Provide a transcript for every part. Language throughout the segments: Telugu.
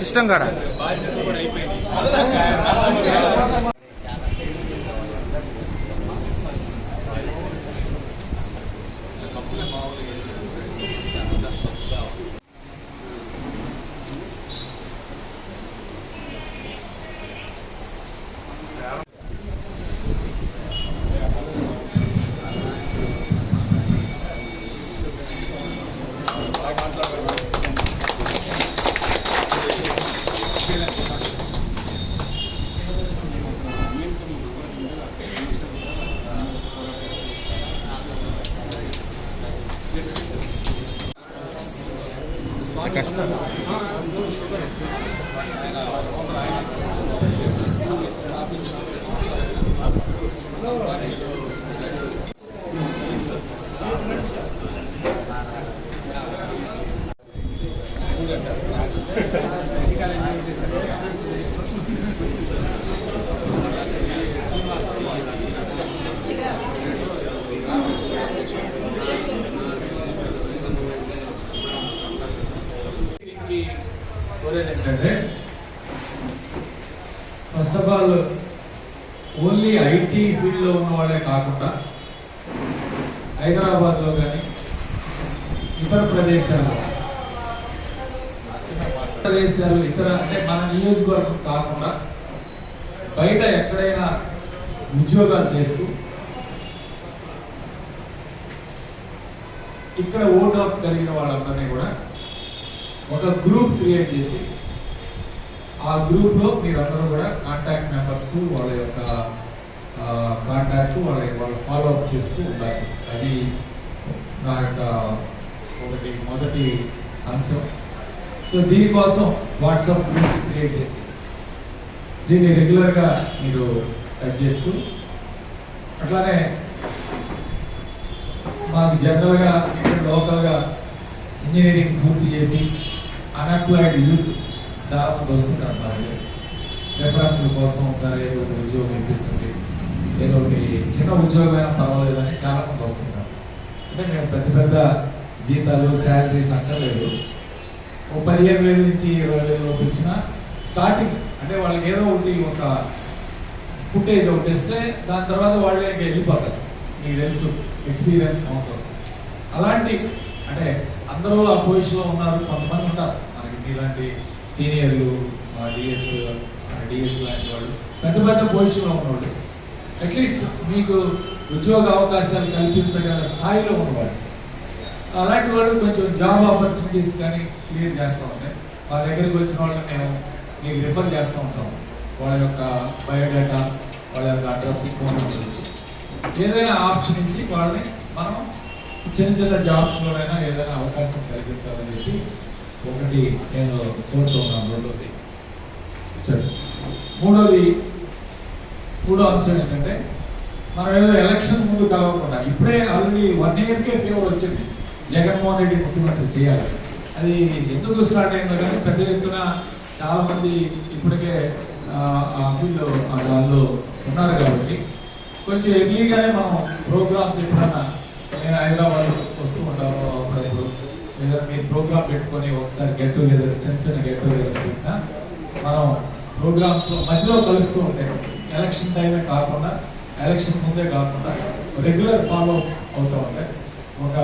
సిస్టమ్ కాడ? Gracias. No. వాళ్ళు ఓన్లీ ఐటీ ఫీల్డ్లో ఉన్న వాళ్ళే కాకుండా హైదరాబాద్లో కానీ ఇతర ప్రదేశాల్లో ప్రదేశాలు ఇతర అంటే మన నియోజకవర్గం కాకుండా బయట ఎక్కడైనా ఉద్యోగాలు చేస్తూ ఇక్కడ ఓట్ ఆఫ్ కలిగిన వాళ్ళందరినీ కూడా ఒక గ్రూప్ క్రియేట్ చేసి ఆ గ్రూప్లో మీరందరూ కూడా కాంటాక్ట్ మెంబర్స్ వాళ్ళ యొక్క కాంటాక్ట్ వాళ్ళ వాళ్ళు ఫాలో అప్ చేస్తూ ఉండాలి. అది నా యొక్క ఒకటి మొదటి అంశం. సో దీనికోసం వాట్సాప్ గ్రూప్స్ క్రియేట్ చేసి దీన్ని రెగ్యులర్గా మీరు టచ్ చేస్తూ అట్లానే మాకు జనరల్గా ఇక్కడ లోకల్గా ఇంజనీరింగ్ పూర్తి చేసి అన్ఎంప్లాయిడ్ యూత్ చాలా మంది వస్తున్నారు మా కోసం సరే ఏదో ఒక ఉద్యోగం ఇప్పించండి ఏదో ఒకటి చిన్న ఉద్యోగం అయినా పర్వాలేదని చాలా మంది వస్తున్నారు అంటే మేము పెద్ద పెద్ద జీతాలు శాలరీస్ అంటలేదు ఓ పదిహేను వేల నుంచి ఇరవై వేల లోపు ఇచ్చిన స్టార్టింగ్ అంటే వాళ్ళకి ఏదో ఒకటి ఒక ఫుటేజ్ ఒకటి ఇస్తే దాని తర్వాత వాళ్ళే ఇంకా వెళ్ళిపోతారు. మీకు తెలుసు ఎక్స్పీరియన్స్ అవుతుంది అలాంటి అంటే అందరూ ఆ పొజిషన్లో ఉన్నారు కొంతమంది ఉంటారు. ఇలాంటి సీనియర్లు డిఎస్ డిఎస్ లాంటి వాళ్ళు పెద్ద పెద్ద పొజిషన్లో ఉన్నవాళ్ళు. అట్లీస్ట్ మీకు ఉద్యోగ అవకాశాలు కల్పించగల స్థాయిలో ఉన్నవాళ్ళు. అలాంటి వాళ్ళు కొంచెం జాబ్ ఆపర్చునిటీస్ కానీ క్రియేట్ చేస్తూ ఉంటాయి. మా దగ్గరికి వచ్చిన వాళ్ళని మేము మీకు రిఫర్ చేస్తూ ఉంటాం. వాళ్ళ యొక్క బయోడేటా వాళ్ళ యొక్క అడ్రస్ ఫోన్ నెంబర్ ఇచ్చి ఏదైనా ఆప్షన్ ఇచ్చి వాళ్ళని మనం చిన్న చిన్న జాబ్స్లోనైనా ఏదైనా అవకాశం కల్పించాలని చెప్పి ఒకటి నేను కోరుతున్నాను రెండోది సరే. మూడోది మూడో అంశం ఏంటంటే మనం ఏదో ఎలక్షన్ ముందు కలవకుండా ఇప్పుడే ఆల్రెడీ వన్ ఇయర్కే ఫీవర్ వచ్చింది. జగన్మోహన్ రెడ్డి ముఖ్యమంత్రి చేయాలి. అది ఎందుకు స్టార్ట్ అయిందో కానీ పెద్ద ఎత్తున చాలా మంది ఇప్పటికే ఆ, ఆ దానిలో ఉన్నారు కాబట్టి కొంచెం ఎర్లీగానే మనం ప్రోగ్రామ్స్ ఎప్పుడన్నా నేను హైదరాబాద్ వస్తూ ఉంటాను అప్పుడప్పుడు. లేదా మీరు ప్రోగ్రామ్ పెట్టుకొని ఒకసారి గెట్ టుగెదర్ చిన్న చిన్న గెట్ టుగెదర్ పెట్టినా మనం ప్రోగ్రామ్స్ మధ్యలో కలుస్తూ ఉంటాయి. ఎలక్షన్ టైమే కాకుండా ఎలక్షన్ ముందే కాకుండా రెగ్యులర్ ఫాలో అవుతూ ఉంటాయి. ఒక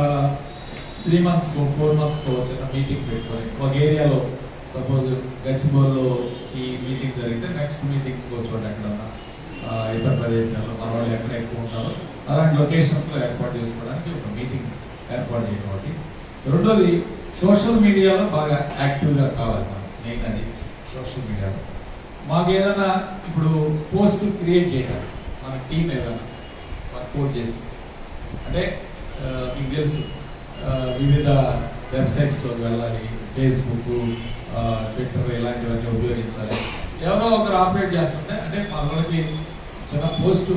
త్రీ మంత్స్కో ఫోర్ మంత్స్కో చిన్న మీటింగ్ పెట్టుకొని ఒక ఏరియాలో సపోజ్ గచ్చిబౌల్లో ఈ మీటింగ్ జరిగితే నెక్స్ట్ మీటింగ్ కూర్చోండి ఎక్కడన్నా. ఇతర ప్రదేశాల్లో మన వాళ్ళు ఎక్కడ ఎక్కువ ఉంటారో అలాంటి లొకేషన్స్లో ఏర్పాటు చేసుకోవడానికి ఒక మీటింగ్ ఏర్పాటు చేయడం. రెండోది సోషల్ మీడియాలో బాగా యాక్టివ్గా కావాలి మనం. మెయిన్ అది సోషల్ మీడియాలో. మాకు ఏదైనా ఇప్పుడు పోస్ట్ క్రియేట్ చేయాలి. మన టీం ఏదైనా వర్కౌట్ చేసి. అంటే మీకు తెలుసు వివిధ వెబ్సైట్స్లో వెళ్ళాలి ఫేస్బుక్ ట్విట్టర్ ఇలాంటివన్నీ ఉపయోగించాలి. ఎవరో ఒకరు ఆపరేట్ చేస్తుంటే అంటే మనకి చిన్న పోస్ట్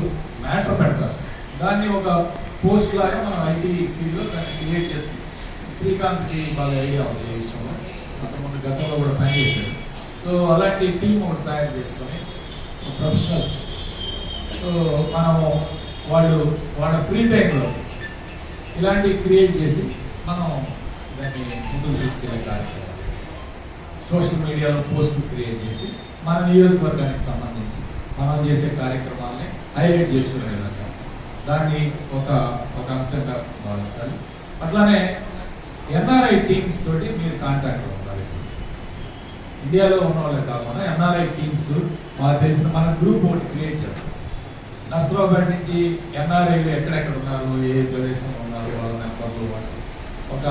మ్యాటర్ పెడతారు. దాన్ని ఒక పోస్ట్ లాగా మనం ఐటీ ఫీల్డ్లో దాన్ని క్రియేట్ చేసుకుంటాం. శ్రీకాంత్కి బాగా ఐడియా ఉంది ఈ విషయంలో. అంతకుముందు గతంలో కూడా పనిచేశాడు సో అలాంటి టీం ఒకటి తయారు చేసుకొని ప్రొఫెషనల్స్. సో మనము వాళ్ళు వాళ్ళ ఫ్రీ టైంలో ఇలాంటివి క్రియేట్ చేసి మనం దాన్ని ముందుకు తీసుకెళ్ళే కార్యక్రమం. సోషల్ మీడియాలో పోస్టులు క్రియేట్ చేసి మన నియోజకవర్గానికి సంబంధించి మనం చేసే కార్యక్రమాలని హైలైట్ చేసుకునే విధంగా దాన్ని ఒక ఒక అంశంగా భావించాలి. అట్లానే ఎన్ఆర్ఐ టీమ్స్ తోటి మీరు కాంటాక్ట్ ఉండాలి ఇండియాలో ఉన్న వాళ్ళే కాకుండా ఎన్ఆర్ఐ టీమ్స్ మాకు తెలిసిన మన గ్రూప్ ఒకటి క్రియేట్ చేద్దాం. నర్సరాబాద్ నుంచి ఎన్ఆర్ఐలు ఎక్కడెక్కడ ఉన్నారు? ఏ ప్రదేశంలో ఉన్నారు? వాళ్ళ నెంబర్లు వాళ్ళు. ఒక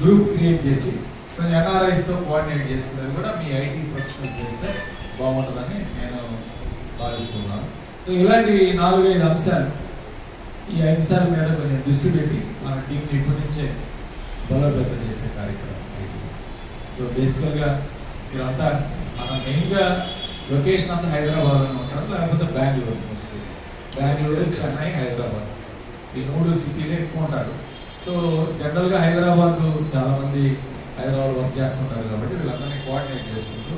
గ్రూప్ క్రియేట్ చేసి కొంచెం ఎన్ఆర్ఐస్తో కోఆర్డినేట్ చేసుకునేది కూడా మీ ఐటీ ప్రొఫెషనల్ చేస్తే బాగుంటుందని నేను భావిస్తున్నాను. సో ఇలాంటి నాలుగైదు అంశాలు ఈ అంశాల మీద కొంచెం దృష్టి పెట్టి మన టీంని ఇప్పటి నుంచే బలోపేతం చేసే కార్యక్రమం సో బేసికల్గా మీరంతా మన మెయిన్గా లొకేషన్ అంతా హైదరాబాద్లో అని ఉంటారు? లేకపోతే బెంగళూరు మోస్ట్లీ బెంగళూరు చెన్నై హైదరాబాద్. ఈ మూడు సిటీలే ఎక్కువ ఉంటారు. సో జనరల్గా హైదరాబాద్ చాలామంది హైదరాబాద్ వర్క్ చేస్తుంటారు కాబట్టి వీళ్ళందరినీ కోఆర్డినేట్ చేసుకుంటూ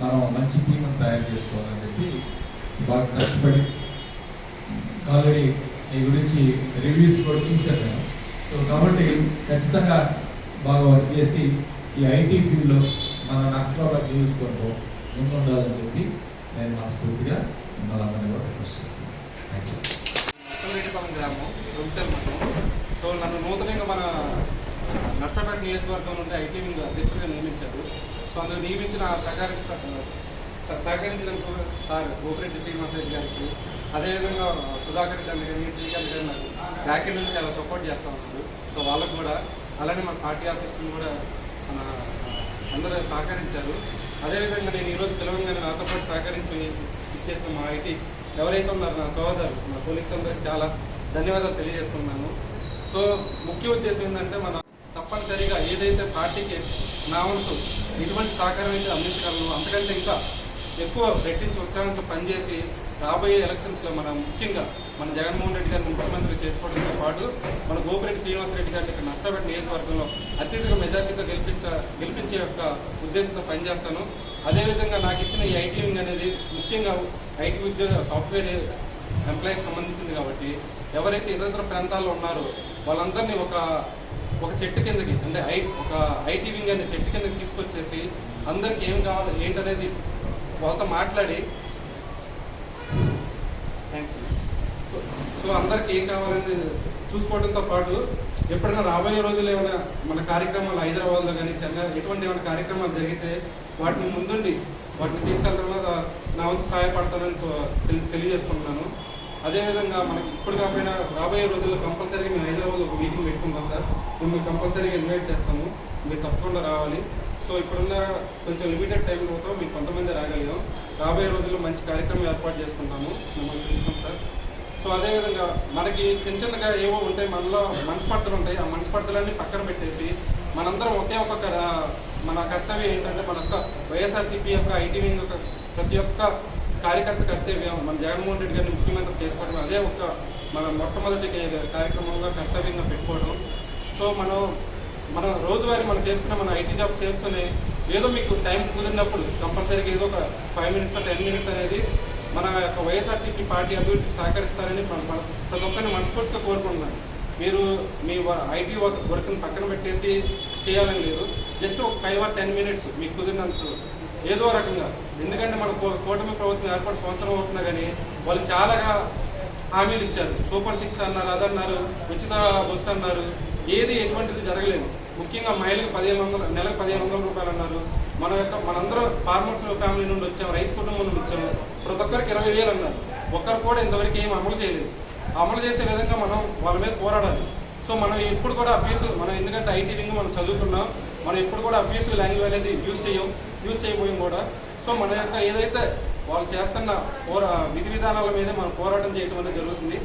మనం మంచి టీమ్ని తయారు చేసుకోవాలని చెప్పి బాగా కష్టపడి ఆల్రెడీ నీ గురించి రివ్యూస్ కూడా చూశాను నేను. సో కాబట్టి ఖచ్చితంగా బాగా వర్క్ చేసి ఈ ఐటీ ఫీల్డ్లో మన నర్సరాబాద్ నియోజకవర్గం ముందుండాలని చెప్పి నేను మనస్ఫూర్తిగా మిమ్మల్ని కూడా రిక్వెస్ట్ చేస్తాను థ్యాంక్ యూ నర్సరెడ్డిపాలెం గ్రామం రొంచెల్ మండలం. సో నన్ను నూతనంగా మన నర్సపేట నియోజకవర్గం నుండి ఐటీ వింగ్ అధ్యక్షుడిగా నియమించారు. సో అందులో నియమించిన సహకారం సహకరించినందుకు సార్ గోపిరెడ్డి శ్రీనివాసరెడ్డి గారికి అదేవిధంగా సుధాకర్ రెడ్డి గారికి శ్రీకాంత్ గారు నాకు బ్యాక్ నుంచి చాలా సపోర్ట్ చేస్తూ ఉన్నారు సో వాళ్ళకు కూడా అలానే మన పార్టీ ఆఫీసులు కూడా మన అందరూ సహకరించారు. అదేవిధంగా నేను ఈరోజు పిలవంగానే నాతో పాటు సహకరించి ఇచ్చేసిన మా ఐటీ ఎవరైతే ఉన్నారో నా సోదరు నా పోలీస్ అందరికి చాలా ధన్యవాదాలు తెలియజేసుకున్నాను సో ముఖ్య ఉద్దేశం ఏంటంటే మన తప్పనిసరిగా ఏదైతే పార్టీకి నా వంతు ఎటువంటి సహకారం అయితే అందించగలను అంతకంటే ఇంకా ఎక్కువ రెట్టించి ఉత్సాహంతో పనిచేసి రాబోయే ఎలక్షన్స్లో మనం ముఖ్యంగా మన జగన్మోహన్ రెడ్డి గారిని ముఖ్యమంత్రి చేసుకోవడంతో పాటు మన గోపిరెడ్డి శ్రీనివాసరెడ్డి గారిని ఇక్కడ నష్టపేట నియోజకవర్గంలో అత్యధిక మెజార్టీతో గెలిపించ గెలిపించే యొక్క ఉద్దేశంతో పనిచేస్తాను. అదేవిధంగా నాకు ఇచ్చిన ఈ ఐటీ వింగ్ అనేది ముఖ్యంగా ఐటీ ఉద్యోగ సాఫ్ట్వేర్ ఎంప్లాయీస్ సంబంధించింది కాబట్టి ఎవరైతే ఇతర ప్రాంతాల్లో ఉన్నారో వాళ్ళందరినీ ఒక ఒక చెట్టు కిందకి అంటే ఐ ఒక ఐటీ వింగ్ అనే చెట్టు కిందకి తీసుకొచ్చేసి అందరికి ఏం కావాలి ఏంటనేది వాళ్ళతో మాట్లాడి థ్యాంక్స్ సో అందరికి ఏం కావాలని చూసుకోవడంతో పాటు ఎప్పుడైనా రాబోయే రోజులు ఏమైనా మన కార్యక్రమాలు హైదరాబాద్లో కానీ చెన్నై ఎటువంటి ఏమైనా కార్యక్రమాలు జరిగితే వాటిని ముందుండి వాటిని తీసుకెళ్ళడంలో నా వంతు సహాయపడతానని తెలి- తెలియజేసుకుంటున్నాను. అదేవిధంగా మనకి ఇప్పుడు కాకపోయినా రాబోయే రోజుల్లో కంపల్సరీగా మేము హైదరాబాద్ ఒక మీటింగ్ పెట్టుకుంటాం సార్. మిమ్మల్ని కంపల్సరీగా ఇన్వైట్ చేస్తాము. మీరు తప్పకుండా రావాలి. సో ఇప్పుడున్న కొంచెం లిమిటెడ్ టైం పోతాం మీకు కొంతమంది రాగలిగాం. రాబోయే రోజుల్లో మంచి కార్యక్రమం ఏర్పాటు చేసుకుంటాము. మిమ్మల్ని పిలుస్తాం సార్. సో అదేవిధంగా మనకి చిన్న చిన్నగా ఏవో ఉంటాయి మనలో మనస్పర్ధలు ఉంటాయి. ఆ మనస్పర్ధలన్నీ పక్కన పెట్టేసి మనందరం ఒకే ఒక మన కర్తవ్యం ఏంటంటే మన యొక్క వైఎస్ఆర్సీపీ యొక్క ఐటీ వింగ్ యొక్క ప్రతి ఒక్క కార్యకర్త కర్తవ్యం మన జగన్మోహన్ రెడ్డి గారిని ముఖ్యమంత్రి చేసుకోవడం అదే ఒక మన మొట్టమొదటి కార్యక్రమంగా కర్తవ్యంగా పెట్టుకోవడం. సో మనం మనం రోజువారీ మనం చేసుకున్న మన ఐటీ జాబ్ చేస్తూనే ఏదో మీకు టైం కుదిరినప్పుడు కంపల్సరీగా ఏదో ఒక ఫైవ్ మినిట్స్ టెన్ మినిట్స్ అనేది మన యొక్క వైఎస్ఆర్సీపీ పార్టీ అభివృద్ధికి సహకరిస్తారని ప్రతి ఒక్కరిని మనస్ఫూర్తిగా కోరుకుంటున్నాను మీరు మీ ఐటీ వర్క్ వర్క్ని పక్కన పెట్టేసి చేయాలని లేదు. జస్ట్ ఒక ఫైవ్ ఆర్ టెన్ మినిట్స్ మీకు కుదిరినంత ఏదో రకంగా. ఎందుకంటే మన కూటమి ప్రభుత్వం ఏర్పాటు సంవత్సరం అవుతున్నా కానీ వాళ్ళు చాలాగా హామీలు ఇచ్చారు. సూపర్ సిక్స్ అన్నారు అదన్నారు ఉచిత బస్సు అన్నారు ఏది ఎటువంటిది జరగలేదు. ముఖ్యంగా మహిళలకు పదిహేను వందలు నెలకు పదిహేను వందల రూపాయలు అన్నారు. మన యొక్క మనందరం ఫార్మర్స్ ఫ్యామిలీ నుండి వచ్చాము రైతు కుటుంబం నుండి వచ్చాము ప్రతి ఒక్కరికి ఇరవై వేలు అన్నారు. ఒక్కరు కూడా ఇంతవరకు ఏం అమలు చేయలేదు. అమలు చేసే విధంగా మనం వాళ్ళ మీద పోరాడాలి. సో మనం ఎప్పుడు కూడా అబ్యూస్ మనం ఎందుకంటే ఐటీ రింగ్ మనం చదువుకున్నాం మనం ఎప్పుడు కూడా అబ్యూస్ లాంగ్వేజ్ అనేది యూజ్ చేయం యూజ్ చేయబోయాం కూడా. సో మన యొక్క ఏదైతే వాళ్ళు చేస్తున్న పోరా విధి విధానాల మీద మనం పోరాటం చేయటం అనేది జరుగుతుంది.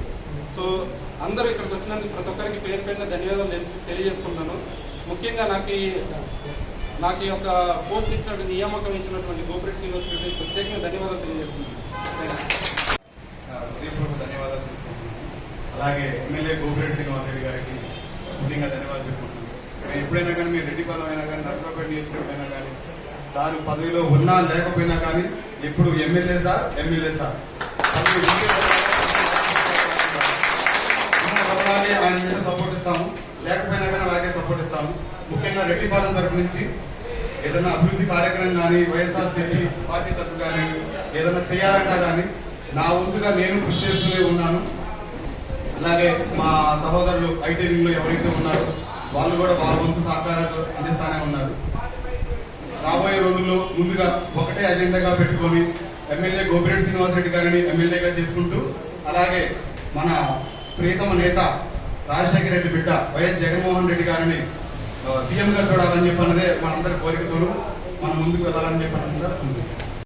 సో అందరూ ఇక్కడికి వచ్చినందుకు ప్రతి ఒక్కరికి పేరు పేరున ధన్యవాదాలు తెలి- తెలియజేసుకుంటున్నాను. ముఖ్యంగా నాకు ఈ నాకు ఈ యొక్క పోస్ట్ ఇచ్చినటువంటి నియామకం ఇచ్చినటువంటి గోపిరెడ్డి శ్రీనివాసరెడ్డి ప్రత్యేకంగా ధన్యవాదాలు తెలియజేస్తున్నాను హృదయపూర్వక ధన్యవాదాలు చెప్పుకుంటున్నాను అలాగే ఎమ్మెల్యే గోపిరెడ్డి శ్రీనివాస్ రెడ్డి గారికి ముఖ్యంగా ధన్యవాదాలు చెప్పుకుంటున్నాను ఎప్పుడైనా కానీ మీరు రెడ్డిపాలెం అయినా కానీ నర్సరాపేట నియోజకవర్గం అయినా కానీ సార్ పదవిలో ఉన్నా లేకపోయినా కానీ ఇప్పుడు ఎమ్మెల్యే సార్ ఎమ్మెల్యే సార్ ఆయన మీద సపోర్ట్ ఇస్తాము లేకపోయినా కానీ అలాగే సపోర్ట్ ఇస్తాము ముఖ్యంగా రెడ్డిపాలెం తరపు నుంచి ఏదైనా అభివృద్ధి కార్యక్రమం కానీ వైఎస్ఆర్సీపీ పార్టీ తరఫు కానీ ఏదైనా చేయాలన్నా కానీ నా వంతుగా నేను కృషి చేస్తూనే ఉన్నాను. అలాగే మా సహోదరులు ఐటీ రింగ్లో ఎవరైతే ఉన్నారో వాళ్ళు కూడా వాళ్ళ వంతు సహకారాలు అందిస్తానే ఉన్నారు. రాబోయే రోజుల్లో ముందుగా ఒకటే అజెండాగా పెట్టుకొని ఎమ్మెల్యే గోపిరెడ్డి శ్రీనివాసరెడ్డి గారిని ఎమ్మెల్యేగా చేసుకుంటూ అలాగే మన ప్రియతమ నేత రాజశేఖర రెడ్డి బిడ్డ వైఎస్ జగన్మోహన్ రెడ్డి గారిని సీఎంగా చూడాలని చెప్పి అన్నదే మనందరి కోరికతోనూ మనం ముందుకు వెళ్ళాలని చెప్పి అన్నది